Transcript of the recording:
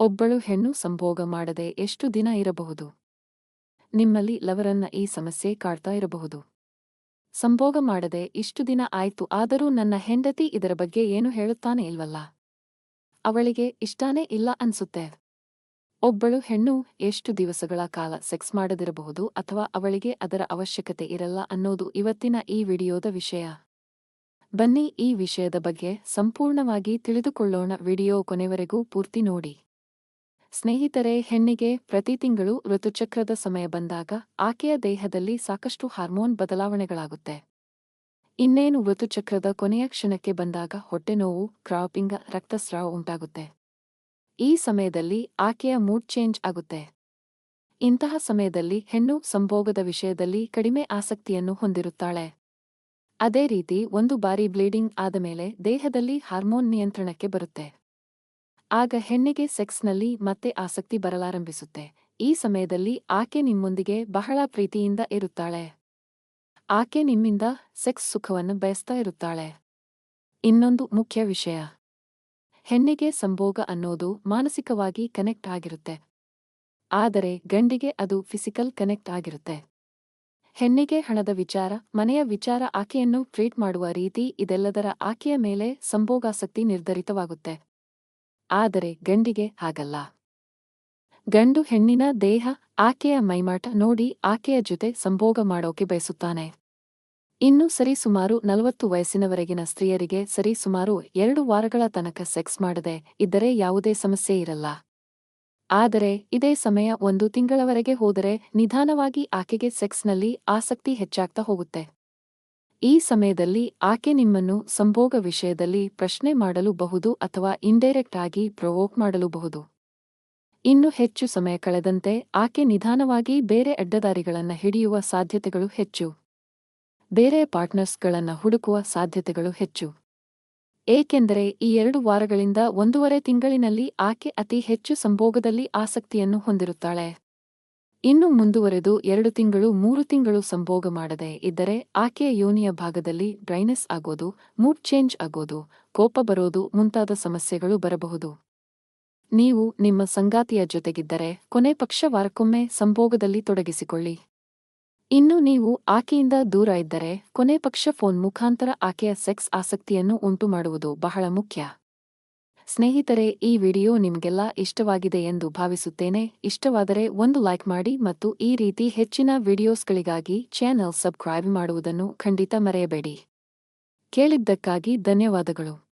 ಒಬ್ಬಳು ಹೆಣ್ಣು ಸಂಭೋಗ ಮಾಡದೆ ಎಷ್ಟು ದಿನ ಇರಬಹುದು? ನಿಮ್ಮಲ್ಲಿ ಲವರನ್ನ ಈ ಸಮಸ್ಯೆ ಕಾಡ್ತಾ ಇರಬಹುದು. ಸಂಭೋಗ ಮಾಡದೆ ಇಷ್ಟು ದಿನ ಆಯ್ತು, ಆದರೂ ನನ್ನ ಹೆಂಡತಿ ಇದರ ಬಗ್ಗೆ ಏನು ಹೇಳುತ್ತಾನೆ ಇಲ್ವಲ್ಲ? ಅವಳಿಗೆ ಇಷ್ಟಾನೇ ಇಲ್ಲ ಅನ್ಸುತ್ತೆ. ಒಬ್ಬಳು ಹೆಣ್ಣು ಎಷ್ಟು ದಿವಸಗಳ ಕಾಲ ಸೆಕ್ಸ್ ಮಾಡದಿರಬಹುದು ಅಥವಾ ಅವಳಿಗೆ ಅದರ ಅವಶ್ಯಕತೆ ಇರಲ್ಲ ಅನ್ನೋದು ಇವತ್ತಿನ ಈ ವಿಡಿಯೋದ ವಿಷಯ. ಬನ್ನಿ ಈ ವಿಷಯದ ಬಗ್ಗೆ ಸಂಪೂರ್ಣವಾಗಿ ತಿಳಿದುಕೊಳ್ಳೋಣ, ವಿಡಿಯೋ ಕೊನೆವರೆಗೂ ಪೂರ್ತಿ ನೋಡಿ. ಸ್ನೇಹಿತರೆ, ಹೆಣ್ಣಿಗೆ ಪ್ರತಿ ತಿಂಗಳು ಋತುಚಕ್ರದ ಸಮಯ ಬಂದಾಗ ಆಕೆಯ ದೇಹದಲ್ಲಿ ಸಾಕಷ್ಟು ಹಾರ್ಮೋನ್ ಬದಲಾವಣೆಗಳಾಗುತ್ತೆ. ಇನ್ನೇನು ಋತುಚಕ್ರದ ಕೊನೆಯ ಕ್ಷಣಕ್ಕೆ ಬಂದಾಗ ಹೊಟ್ಟೆನೋವು ಕ್ರಾಪಿಂಗ, ರಕ್ತಸ್ರಾವ ಉಂಟಾಗುತ್ತೆ. ಈ ಸಮಯದಲ್ಲಿ ಆಕೆಯ ಮೂಡ್ ಚೇಂಜ್ ಆಗುತ್ತೆ. ಇಂತಹ ಸಮಯದಲ್ಲಿ ಹೆಣ್ಣು ಸಂಭೋಗದ ವಿಷಯದಲ್ಲಿ ಕಡಿಮೆ ಆಸಕ್ತಿಯನ್ನು ಹೊಂದಿರುತ್ತಾಳೆ. ಅದೇ ರೀತಿ ಒಂದು ಬಾರಿ ಬ್ಲೀಡಿಂಗ್ ಆದ ಮೇಲೆ ದೇಹದಲ್ಲಿ ಹಾರ್ಮೋನ್ ನಿಯಂತ್ರಣಕ್ಕೆ ಬರುತ್ತೆ. ಆಗ ಹೆಣ್ಣಿಗೆ ಸೆಕ್ಸ್ನಲ್ಲಿ ಮತ್ತೆ ಆಸಕ್ತಿ ಬರಲಾರಂಭಿಸುತ್ತೆ. ಈ ಸಮಯದಲ್ಲಿ ಆಕೆ ನಿಮ್ಮೊಂದಿಗೆ ಬಹಳ ಪ್ರೀತಿಯಿಂದ ಇರುತ್ತಾಳೆ. ಆಕೆ ನಿಮ್ಮಿಂದ ಸೆಕ್ಸ್ ಸುಖವನ್ನು ಬಯಸ್ತಾ ಇರುತ್ತಾಳೆ. ಇನ್ನೊಂದು ಮುಖ್ಯ ವಿಷಯ. ಹೆಣ್ಣಿಗೆ ಸಂಭೋಗ ಅನ್ನೋದು ಮಾನಸಿಕವಾಗಿ ಕನೆಕ್ಟ್ ಆಗಿರುತ್ತೆ. ಆದರೆ ಗಂಡಿಗೆ ಅದು ಫಿಸಿಕಲ್ ಕನೆಕ್ಟ್ ಆಗಿರುತ್ತೆ. ಹೆಣ್ಣಿಗೆ ಹಣದ ವಿಚಾರ, ಮನೆಯ ವಿಚಾರ ಆಕೆಯನ್ನು ಟ್ರೀಟ್ ಮಾಡುವ ರೀತಿ ಇದೆಲ್ಲದರ ಆಕೆಯ ಮೇಲೆ ಸಂಭೋಗಾಸಕ್ತಿ ನಿರ್ಧರಿತವಾಗುತ್ತೆ. ಆದರೆ ಗಂಡಿಗೆ ಹಾಗಲ್ಲ. ಗಂಡು ಹೆಣ್ಣಿನ ದೇಹ ಆಕೆಯ ಮೈಮಾಟ ನೋಡಿ ಆಕೆಯ ಜೊತೆ ಸಂಭೋಗ ಮಾಡೋಕೆ ಬಯಸುತ್ತಾನೆ. ಇನ್ನು ಸರಿಸುಮಾರು ನಲವತ್ತು ವಯಸ್ಸಿನವರೆಗಿನ ಸ್ತ್ರೀಯರಿಗೆ ಸರಿಸುಮಾರು ಎರಡು ವಾರಗಳ ತನಕ ಸೆಕ್ಸ್ ಮಾಡದೆ ಇದ್ದರೆ ಯಾವುದೇ ಸಮಸ್ಯೆ ಇರಲ್ಲ. ಆದರೆ ಇದೇ ಸಮಯ ಒಂದು ತಿಂಗಳವರೆಗೆ ಹೋದರೆ ನಿಧಾನವಾಗಿ ಆಕೆಗೆ ಸೆಕ್ಸ್ನಲ್ಲಿ ಆಸಕ್ತಿ ಹೆಚ್ಚಾಗ್ತಾ ಹೋಗುತ್ತೆ. ಈ ಸಮಯದಲ್ಲಿ ಆಕೆ ನಿಮ್ಮನ್ನು ಸಂಭೋಗ ವಿಷಯದಲ್ಲಿ ಪ್ರಶ್ನೆ ಮಾಡಲುಬಹುದು ಅಥವಾ ಇಂಡೈರೆಕ್ಟ್ ಆಗಿ ಪ್ರವೋಕ್ ಮಾಡಲೂಬಹುದು. ಇನ್ನು ಹೆಚ್ಚು ಸಮಯ ಕಳೆದಂತೆ ಆಕೆ ನಿಧಾನವಾಗಿ ಬೇರೆ ಅಡ್ಡದಾರಿಗಳನ್ನು ಹಿಡಿಯುವ ಸಾಧ್ಯತೆಗಳು ಹೆಚ್ಚು. ಬೇರೆ ಪಾರ್ಟ್ನರ್ಸ್ಗಳನ್ನು ಹುಡುಕುವ ಸಾಧ್ಯತೆಗಳು ಹೆಚ್ಚು. ಏಕೆಂದರೆ ಈ ಎರಡು ವಾರಗಳಿಂದ ಒಂದೂವರೆ ತಿಂಗಳಿನಲ್ಲಿ ಆಕೆ ಅತಿ ಹೆಚ್ಚು ಸಂಭೋಗದಲ್ಲಿ ಆಸಕ್ತಿಯನ್ನು ಹೊಂದಿರುತ್ತಾಳೆ. ಇನ್ನು ಮುಂದುವರೆದು ಎರಡು ತಿಂಗಳು, ಮೂರು ತಿಂಗಳು ಸಂಭೋಗ ಮಾಡದೆ ಇದ್ದರೆ ಆಕೆಯ ಯೋನಿಯ ಭಾಗದಲ್ಲಿ ಡ್ರೈನೆಸ್ ಆಗೋದು, ಮೂಡ್ ಚೇಂಜ್ ಆಗೋದು, ಕೋಪ ಬರೋದು ಮುಂತಾದ ಸಮಸ್ಯೆಗಳು ಬರಬಹುದು. ನೀವು ನಿಮ್ಮ ಸಂಗಾತಿಯ ಜೊತೆಗಿದ್ದರೆ ಕೊನೆ ಪಕ್ಷ ವಾರಕ್ಕೊಮ್ಮೆ ಸಂಭೋಗದಲ್ಲಿ ತೊಡಗಿಸಿಕೊಳ್ಳಿ. ಇನ್ನು ನೀವು ಆಕೆಯಿಂದ ದೂರ ಇದ್ದರೆ ಕೊನೆ ಪಕ್ಷ ಫೋನ್ ಮುಖಾಂತರ ಆಕೆಯ ಸೆಕ್ಸ್ ಆಸಕ್ತಿಯನ್ನು ಉಂಟುಮಾಡುವುದು ಬಹಳ ಮುಖ್ಯ. ಸ್ನೇಹಿತರೆ, ಈ ವಿಡಿಯೋ ನಿಮಗೆಲ್ಲ ಇಷ್ಟವಾಗಿದೆ ಎಂದು ಭಾವಿಸುತ್ತೇನೆ. ಇಷ್ಟವಾದರೆ ಒಂದು ಲೈಕ್ ಮಾಡಿ ಮತ್ತು ಈ ರೀತಿ ಹೆಚ್ಚಿನ ವಿಡಿಯೋಸ್ಗಳಿಗಾಗಿ ಚಾನೆಲ್ ಸಬ್ಸ್ಕ್ರೈಬ್ ಮಾಡುವುದನ್ನು ಖಂಡಿತ ಮರೆಯಬೇಡಿ. ಕೇಳಿದ್ದಕ್ಕಾಗಿ ಧನ್ಯವಾದಗಳು.